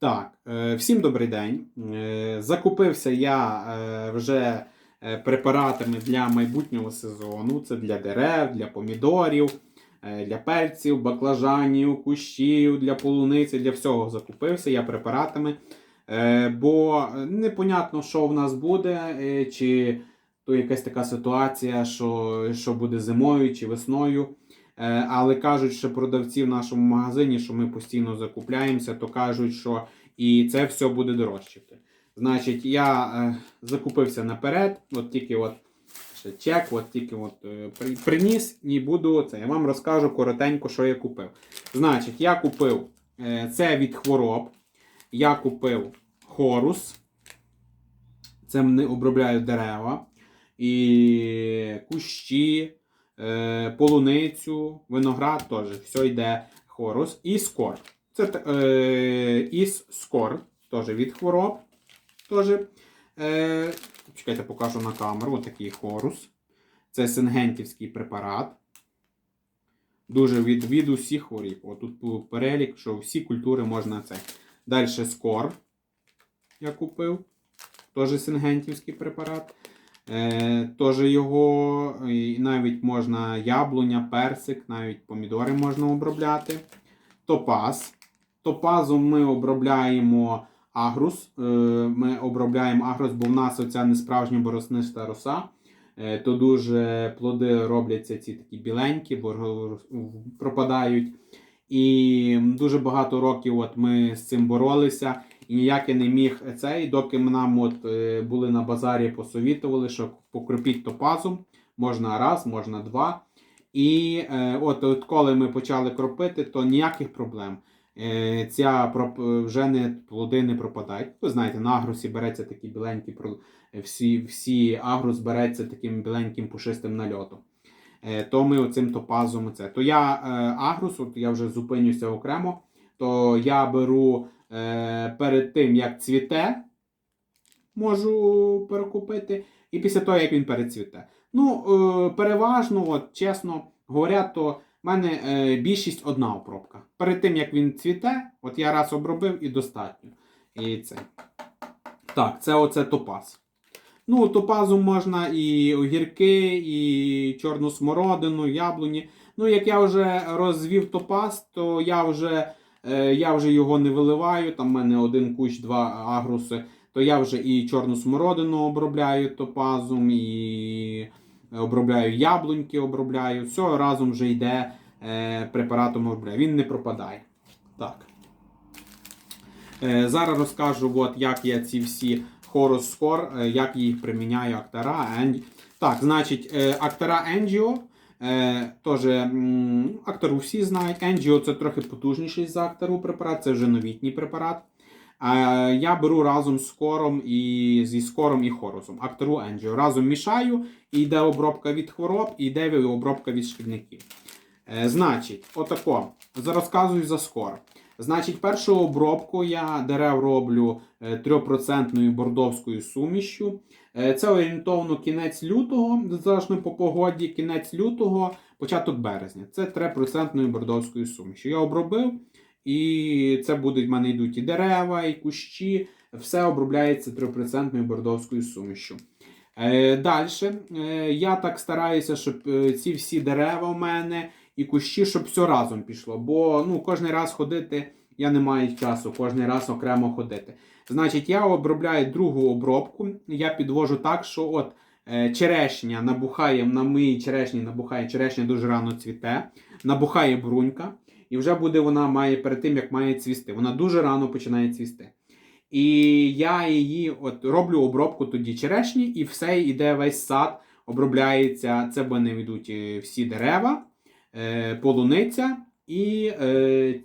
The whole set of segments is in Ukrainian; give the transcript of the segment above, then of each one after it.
Так, е, всім добрий день. Е, Закупився я е, вже препаратами для майбутнього сезону. Це для дерев, для помідорів, для перців, баклажанів, кущів, для полуниці, для всього закупився я препаратами. Бо непонятно, що в нас буде, чи то якась така ситуація, що, що буде зимою чи весною. Е, Але кажуть, що продавці в нашому магазині, що ми постійно закупляємося, то кажуть, що і це все буде дорожчати. Значить, я е, закупився наперед, от тільки от ще чек, от тільки от е, приніс і буду це. Я вам розкажу коротенько, що я купив. Значить, я купив це від хвороб. Я купив хорус. Це не обробляю дерева. І кущі, полуницю, виноград теж. Все йде хорус. І скор. Це е, із скор, теж від хвороб. Теж. Е, чекайте, покажу на камеру. Отакий хорус. Це сингентівський препарат. Дуже від, від усіх хворіб. Отут перелік, що всі культури можна це. Далі скор. Я купив. Теж сингентівський препарат. Е, Теж його навіть можна яблуня, персик, навіть помідори можна обробляти. Топаз. Топазом ми обробляємо агрус. Е, Ми обробляємо агрус, бо в нас оця несправжня боросниста роса. Е, То дуже плоди робляться ці такі біленькі, пропадають. І дуже багато років от ми з цим боролися. І ніяк я не міг цей, доки нам от е, були на базарі, посовітували, що покропіть топазом. Можна раз, можна два. І е, от, от коли ми почали кропити, то ніяких проблем. Е, ця вже не плоди не пропадають. Ви знаєте, на агрусі береться такі біленькі всі, всі агрус береться таким біленьким пушистим нальотом. То ми оцим топазом це. То я агрус, от я вже зупинюся окремо, то я беру перед тим, як цвіте, можу перекупити, і після того, як він перецвіте. Ну, е, переважно, от, чесно говоря, то в мене е, більшість одна обробка. Перед тим, як він цвіте, от я раз обробив і достатньо. І це. Так, це оце топаз. Ну, топазом можна і огірки, і чорну смородину, яблуні. Ну, як я вже розвів топаз, то я вже, е, я вже його не виливаю. Там в мене один кущ, два агруси. То я вже і чорну смородину обробляю топазом, і обробляю яблуньки, обробляю. Все разом вже йде е, препаратом обробляю. Він не пропадає. Так. Е, зараз розкажу, от, як я ці всі е, як я їх приміняю Актара. Енді. Так, значить, е, Актара Angio. Е, Актару всі знають. Angio це трохи потужніший за Актару препарат, це вже новітній препарат. Е, я беру разом з скором і зі скором і хорусом. Актару Angio. Разом мішаю, і йде обробка від хвороб, і йде обробка від шкідників. Е, значить, отако. Розказую за скор. Значить, першу обробку я дерев роблю 3% бордовською сумішю. Е, Це орієнтовно кінець лютого, залежно по погоді, кінець лютого, початок березня. Це 3% бордовською сумішю. Я обробив, і це будуть в мене йдуть і дерева, і кущі. Все обробляється 3% бордовською сумішю. Е, Далі я так стараюся, щоб е, ці всі дерева в мене і кущі, щоб все разом пішло. Бо ну, кожен раз ходити я не маю часу, кожен раз окремо ходити. Значить, я обробляю другу обробку. Я підвожу так, що от е, черешня набухає, на моїй черешні набухає черешня дуже рано цвіте, набухає брунька, і вже буде вона має перед тим, як має цвісти. Вона дуже рано починає цвісти. І я її от роблю обробку тоді черешні, і все йде весь сад, обробляється. Це в мене йдуть е, всі дерева, е, полуниця і, е,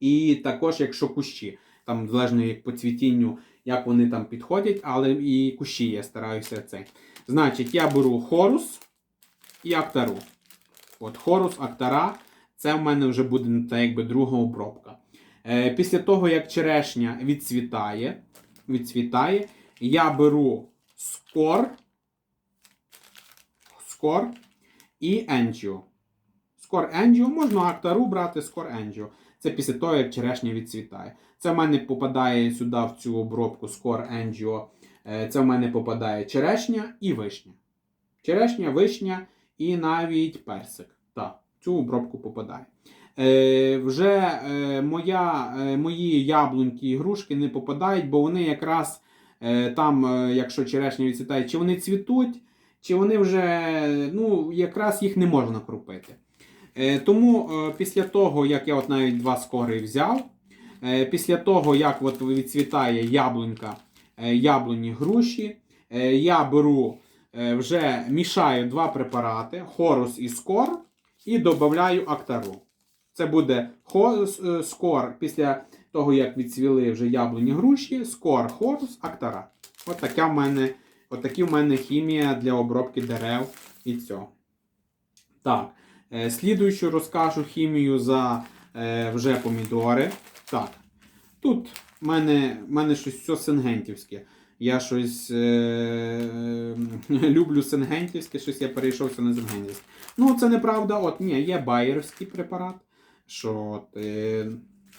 і також, якщо кущі. Там залежно як по цвітінню, як вони там підходять, але і кущі я стараюся це. Значить, я беру хорус і актару. От хорус, актара, це в мене вже буде та, якби друга обробка. Е, після того, як черешня відцвітає, відцвітає, я беру скор, скор і енджіо. Скор енджіо, можна актару брати, скор енджіо. Це після того, як черешня відцвітає. Це в мене попадає сюди в цю обробку Score Angio. Е, Це в мене попадає черешня і вишня. Черешня, вишня і навіть персик. Так, в цю обробку попадає. Е, вже е, моя, е, мої яблуньки і грушки не попадають, бо вони якраз е, там, е, якщо черешня відцвітає, чи вони цвітуть, чи вони вже ну, якраз їх не можна крупити. Е, тому е, після того, як я от навіть два скори взяв, після того, як от відцвітає яблунька, е, яблуні груші, е, я беру е, вже мішаю два препарати: хорус і скор, і додаю актару. Це буде е, скор після того, як відцвіли вже яблуні груші, скор, хорус, актара. От така в мене, от в мене хімія для обробки дерев і цього. Так, е, слідуючу розкажу хімію за е, вже помідори. Так, тут в мене, мене щось все сингентівське. Я щось е, люблю сингентівське, щось я перейшовся на сингентівське. Ну, це неправда. От ні, є байерський препарат, що от, е,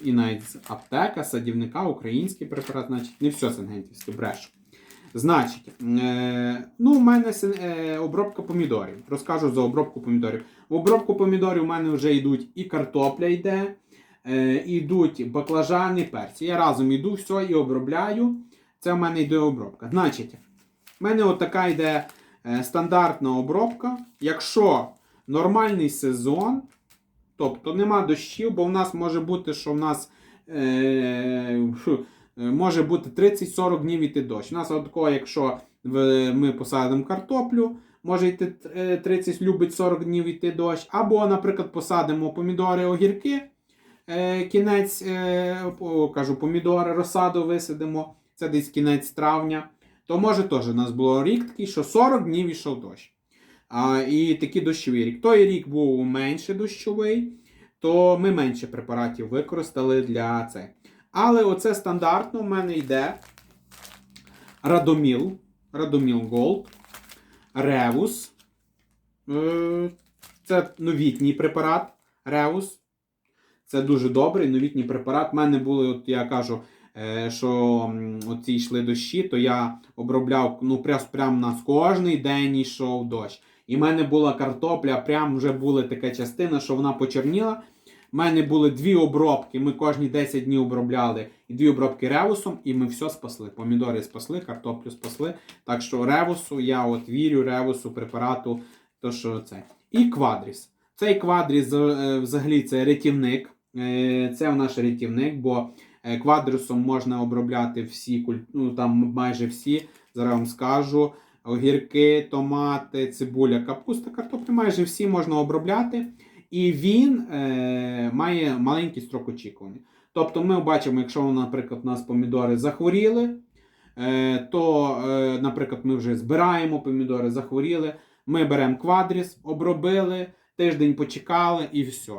і навіть аптека, садівника, український препарат, значить, не все сингентівське, брешу. Значить, е, ну, у мене е, обробка помідорів. Розкажу за обробку помідорів. В обробку помідорів у мене вже йдуть і картопля йде, е, йдуть баклажани, перці. Я разом йду все і обробляю. Це в мене йде обробка. Значить, в мене от така йде е, стандартна обробка. Якщо нормальний сезон, тобто нема дощів, бо в нас може бути, що в нас е, е, може бути 30-40 днів іти дощ. У нас такого, якщо ми посадимо картоплю, може йти е, 30, любить 40 днів йти дощ. Або, наприклад, посадимо помідори, огірки, е, кінець, е, кажу, помідори, розсаду висадимо, це десь кінець травня. То може теж у нас було рік такий, що 40 днів ішов дощ. А, і такий дощовий рік. Той рік був менше дощовий, то ми менше препаратів використали для це. Але оце стандартно в мене йде Радоміл, Радоміл Голд, Ревус. Е, Це новітній препарат Ревус. Це дуже добрий новітній препарат. У мене були, от я кажу, е, що м, оці йшли дощі, то я обробляв ну, прям, прям нас кожний день йшов дощ. І в мене була картопля, прям вже була така частина, що вона почерніла. У мене були дві обробки. Ми кожні 10 днів обробляли і дві обробки ревусом, і ми все спасли. Помідори спасли, картоплю спасли. Так що ревусу, я от вірю ревусу, препарату, то що це. І квадріс. Цей квадріс е, взагалі це рятівник. Е, Це наш рятівник, бо е, квадрісом можна обробляти всі ну там майже всі. Зараз вам скажу. Огірки, томати, цибуля, капуста, картопля, майже всі можна обробляти. І він е, має маленький строк очікування. Тобто ми бачимо, якщо, наприклад, у нас помідори захворіли, е, то, е, наприклад, ми вже збираємо помідори, захворіли, ми беремо квадріс, обробили, тиждень почекали і все.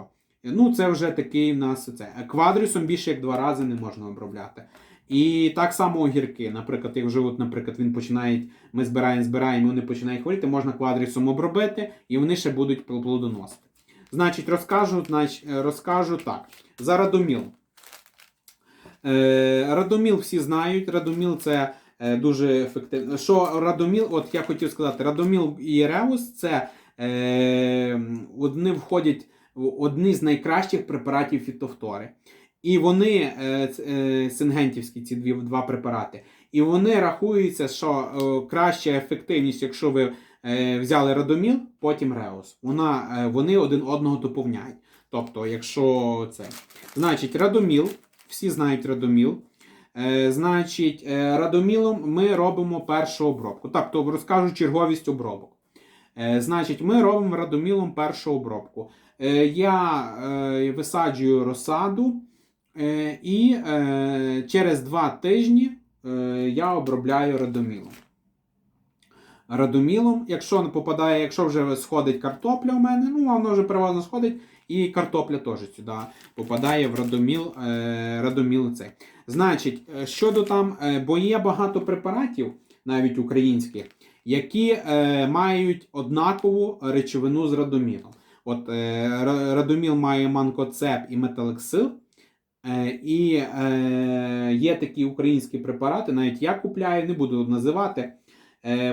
Ну, це вже такий в нас це. Квадрісом більше як два рази не можна обробляти. І так само огірки. Наприклад, як вже от, наприклад, він починає, ми збираємо, збираємо, вони починають хворіти, можна квадрісом обробити, і вони ще будуть плодоносити. Значить, розкажу, значить, е, розкажу так. За Радоміл. Е, Радоміл всі знають. Радоміл це е, дуже ефективно. Що Радоміл, от я хотів сказати, Радоміл і Реус це вони входять одні з найкращих препаратів фітофтори. І вони е, е, сингентівські, ці дві два препарати. І вони рахуються, що е, краща ефективність, якщо ви взяли Радоміл, потім Реус. Вона, вони один одного доповняють. Тобто, якщо це. Значить, Радоміл, всі знають Радоміл. Значить, Радомілом ми робимо першу обробку. Так, то розкажу черговість обробок. Значить, ми робимо радомілом першу обробку. Е, я е, висаджую розсаду, е, і через два тижні я обробляю радомілом. Радомілом, якщо попадає, якщо вже сходить картопля у мене, ну воно вже переважно сходить, і картопля теж сюди попадає в радоміл, радоміл цей. Значить, щодо там, бо є багато препаратів, навіть українських, які мають однакову речовину з радомілом. От е, радоміл має манкоцеп і металексил. Е, і е, є такі українські препарати, навіть я купляю, не буду називати.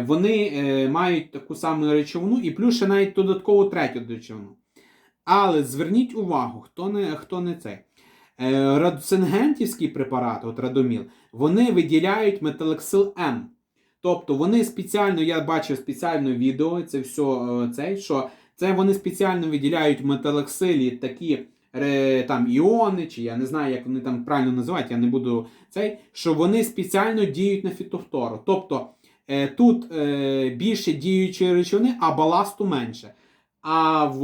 Вони мають таку саму речовину і плюс ще навіть додаткову третю речовину. Але зверніть увагу, хто не, хто не цей. Радсингентівські препарати, от Радоміл, вони виділяють металексил М. Тобто вони спеціально, я бачив спеціально відео, це все цей, що це вони спеціально виділяють в металексилі такі ре, там іони, чи я не знаю, як вони там правильно називають, я не буду цей, що вони спеціально діють на фітофтору. Тобто е, тут е, більше діючої речовини, а баласту менше. А в,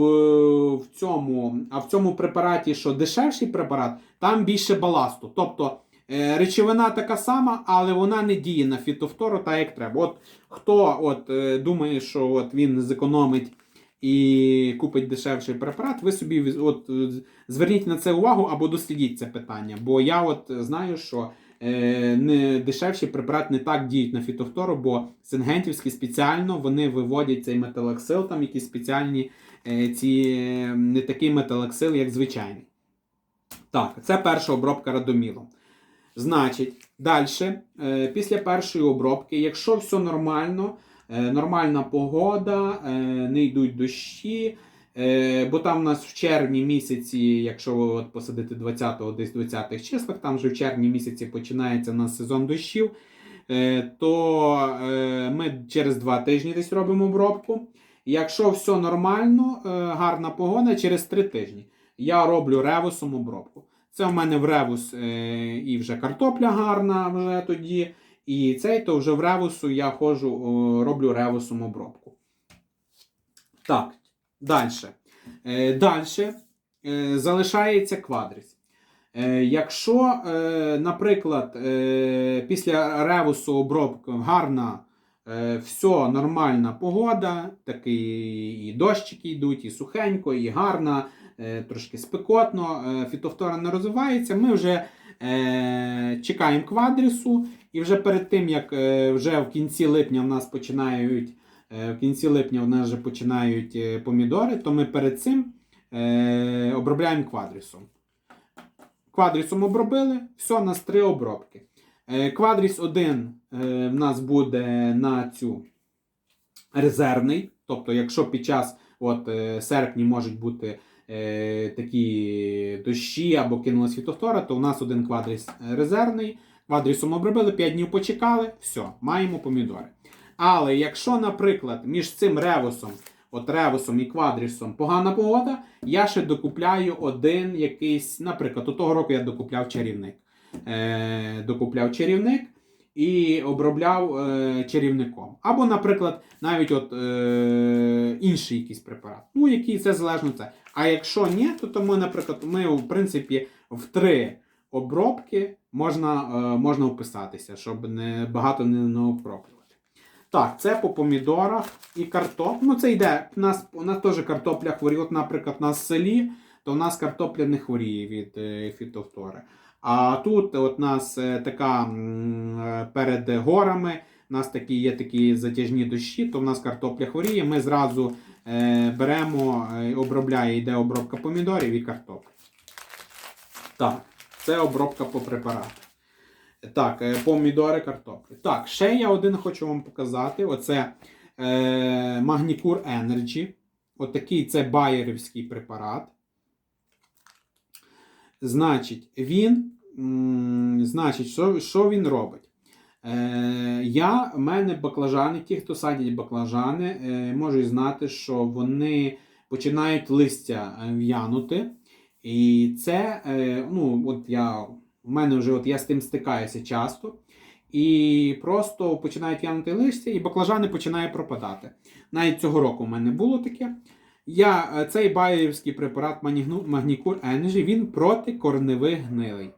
в, цьому, а в цьому препараті, що дешевший препарат, там більше баласту. Тобто е, речовина така сама, але вона не діє на фітофтору так, як треба. От хто от, е, думає, що от він зекономить і купить дешевший препарат, ви собі от, е, зверніть на це увагу або дослідіть це питання. Бо я от знаю, що е, не дешевші препарати не так діють на фітофтору, бо сингентівські спеціально вони виводять цей металексил, там якісь спеціальні е, ці е, не такий металексил, як звичайний. Так, це перша обробка радомілом. Значить, далі, е, після першої обробки, якщо все нормально, е, нормальна погода, е, не йдуть дощі, е, бо там у нас в червні місяці, якщо от посадити 20-го, десь 20-х числах, там вже в червні місяці починається у нас сезон дощів, е, то е, ми через 2 тижні десь робимо обробку. Якщо все нормально, е, гарна погода, через 3 тижні я роблю ревусом обробку. Це в мене в ревус е, і вже картопля гарна вже тоді. І цей то вже в ревусу я ходжу, роблю ревусом обробку. Так, далі. Е, далі е, залишається квадріс. Е, якщо, е, наприклад, е, після ревусу обробки гарна, е, все нормальна погода, такий і дощики йдуть, і сухенько, і гарна, е, трошки спекотно, е, фітофтора не розвивається, ми вже е, чекаємо квадрісу, і вже перед тим, як е, вже в кінці липня в нас починають е, в кінці липня в нас вже починають е, помідори, то ми перед цим е, обробляємо квадрісом. Квадрісом обробили, все, у нас три обробки. Е, Квадріс 1 е, в нас буде на цю резервний. Тобто, якщо під час от, серпні можуть бути е, такі дощі або кинулась фітофтора, то у нас один квадріс е, резервний. Квадрісом обробили, 5 днів почекали, все, маємо помідори. Але якщо, наприклад, між цим ревусом, от ревусом і квадрісом погана погода, я ще докупляю один якийсь, наприклад, у того року я докупляв чарівник. Е, докупляв чарівник і обробляв е, чарівником. Або, наприклад, навіть от, е, інший якийсь препарат. Ну, який це залежно це. А якщо ні, то, то ми, наприклад, ми, в принципі, в три обробки можна, е, можна вписатися, щоб не багато не, наоброблювати. Так, це по помідорах і картоп. Ну, це йде. У нас, у нас теж картопля хворіє. От, наприклад, у нас в селі, то у нас картопля не хворіє від е, фітофтори. А тут от нас е, така е, перед горами, у нас такі є такі затяжні дощі, то в нас картопля хворіє. Ми зразу е, беремо, обробляє, йде обробка помідорів і картоплі. Так, це обробка по препарату. Так, помідори, картоплі. Так, ще я один хочу вам показати. Оце е, Magnicure Energy. Отакий це байерівський препарат. Значить, він, значить, що, що він робить? Е, я, в мене баклажани, ті, хто садять баклажани, е, можуть знати, що вони починають листя е, в'янути. І це, е, ну, от я, в мене вже от я з тим стикаюся часто. І просто починають в'янути листя, і баклажани починають пропадати. Навіть цього року в мене було таке. Я, е, цей байерівський препарат Magnicure Energy, він проти корневих гнилей.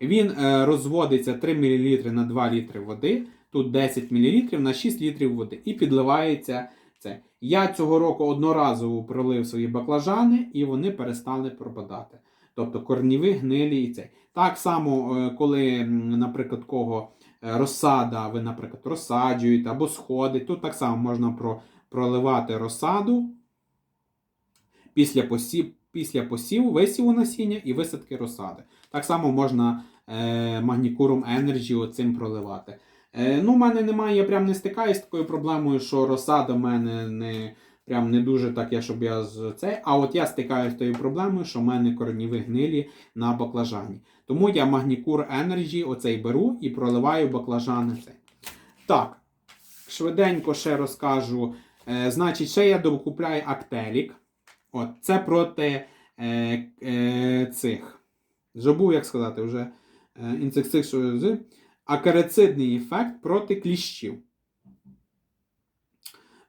Він е, розводиться 3 мл на 2 літри води, тут 10 мл на 6 літрів води і підливається це. Я цього року одноразово пролив свої баклажани, і вони перестали пропадати. Тобто корніві гнилі і це. Так само, е, коли, наприклад, кого е, розсада, ви, наприклад, розсаджуєте або сходить, тут так само можна проливати розсаду після посів, після посіву, висіву насіння і висадки розсади. Так само можна е, магнікуром Energy оцим проливати. Е, ну, в мене немає, я прям не стикаюсь з такою проблемою, що роса до мене не, прям не дуже так, я, щоб я з цей. А от я стикаюся з тою проблемою, що в мене кореніві гнилі на баклажані. Тому я магнікур Energy оцей беру і проливаю баклажани цей. Так, швиденько ще розкажу. Е, значить, ще я докупляю Актелік. От, це проти е, е, цих. Забув, як сказати, вже е, інсектицид, акарицидний ефект проти кліщів.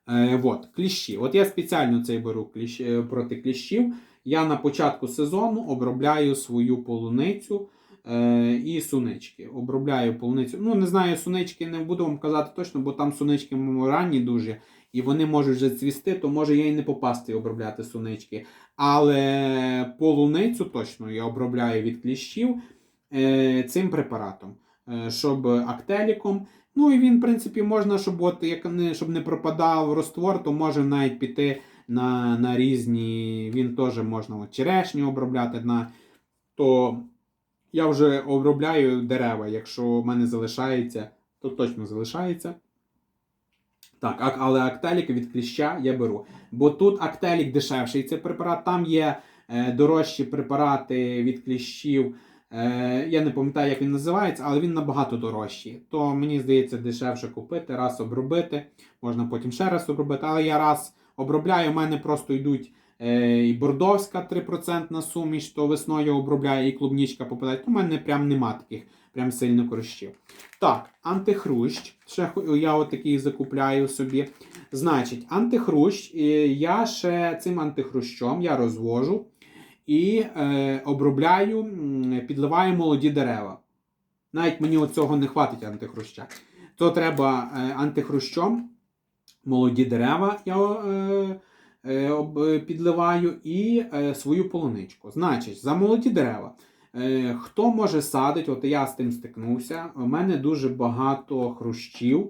Е, от, кліщі. От я спеціально цей беру кліщ, е, проти кліщів. Я на початку сезону обробляю свою полуницю е, і сунички. Обробляю полуницю. Ну, не знаю, сунички не буду вам казати точно, бо там сунички ранні дуже, і вони можуть вже цвісти, то може я і не попасти обробляти сунички. Але полуницю точно я обробляю від кліщів е, цим препаратом, е, щоб актеліком. Ну і він, в принципі, можна, щоб от, як не, щоб не пропадав роствор, то може навіть піти на, на різні. Він теж можна от, черешню обробляти. На, то я вже обробляю дерева. Якщо в мене залишається, то точно залишається. Так, але актелік від кліща я беру. Бо тут актелік дешевший цей препарат, там є е, дорожчі препарати від кліщів. Е, я не пам'ятаю, як він називається, але він набагато дорожчий. То мені здається, дешевше купити, раз обробити. Можна потім ще раз обробити. Але я раз обробляю, у мене просто йдуть і бордовська 3% суміш, то весною обробляю, і клубнічка попадає. В мене прям нема таких прям сильно корощів. Так, антихрущ. Ще я отакий закупляю собі. Значить, антихрущ. е, Я ще цим антихрущом я розвожу і е, обробляю, підливаю молоді дерева. Навіть мені цього не хватить антихруща. То треба е, антихрущом молоді дерева я е, е, е, підливаю і е, свою полуничку. Значить, за молоді дерева. Е, хто може садити, от я з тим стикнувся. У мене дуже багато хрущів,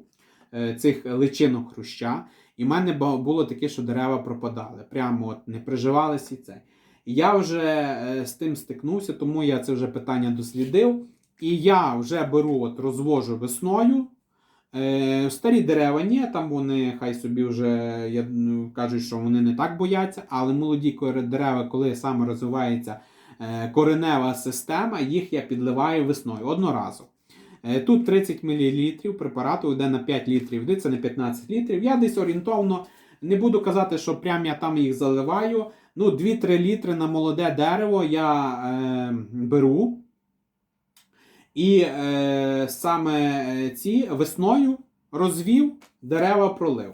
е, цих личинок хруща. І в мене було таке, що дерева пропадали. Прямо от не приживалися і це. Я вже е, з тим стикнувся, тому я це вже питання дослідив. І я вже беру, от розвожу весною. Е, старі дерева ні, там вони хай собі вже я, кажуть, що вони не так бояться, але молоді дерева, коли саме розвивається е, коренева система, їх я підливаю весною одноразово. Е, Тут 30 мл препарату йде на 5 літрів води, це не 15 літрів. Я десь орієнтовно не буду казати, що прям я там їх заливаю. Ну, 2-3 літри на молоде дерево я е, беру. І е, саме е, ці весною розвів, дерева пролив.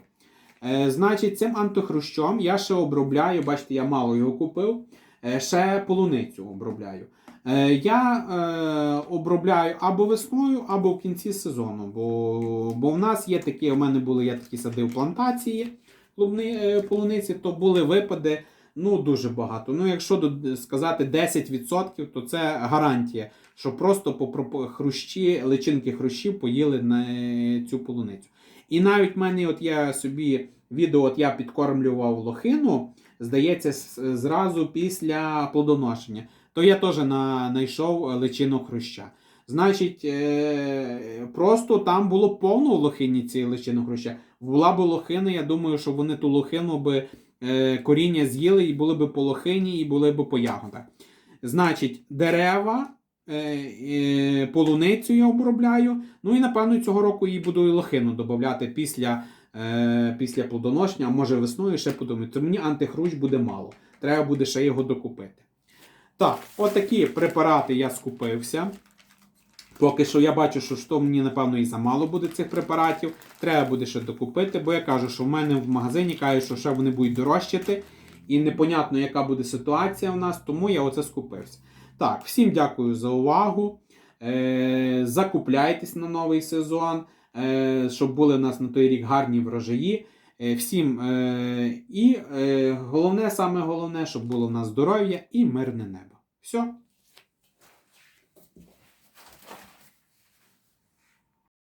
Е, значить, цим антихрущом я ще обробляю, бачите, я мало його купив, е, ще полуницю обробляю. Е, я е, обробляю або весною, або в кінці сезону. Бо, бо в нас є такі, у мене були, я такі садив плантації клубни, е, полуниці, то були випади ну, дуже багато. Ну, якщо сказати 10%, то це гарантія, що просто по хрущі, личинки хрущів поїли на цю полуницю. І навіть в мене, от я собі відео, от я підкормлював лохину, здається, зразу після плодоношення. То я теж на, знайшов личинок хруща. Значить, е, просто там було повно лохині цієї личинок хруща. Була б лохина, я думаю, що вони ту лохину би е, коріння з'їли і були б по лохині, і були б по ягодах. Значить, дерева, полуницю я обробляю. Ну і напевно цього року її буду і лохину додати після, е, після плодоношення, а може весною ще подумаю. То мені антихрущ буде мало. Треба буде ще його докупити. Так, отакі препарати я скупився. Поки що я бачу, що що мені, напевно, і замало буде цих препаратів. Треба буде ще докупити, бо я кажу, що в мене в магазині кажуть, що ще вони будуть дорожчати. І непонятно, яка буде ситуація у нас, тому я оце скупився. Так, всім дякую за увагу. Е, закупляйтесь на новий сезон, е, щоб були в нас на той рік гарні врожаї. Е, всім і головне, саме головне, щоб було в нас здоров'я і мирне небо. Все.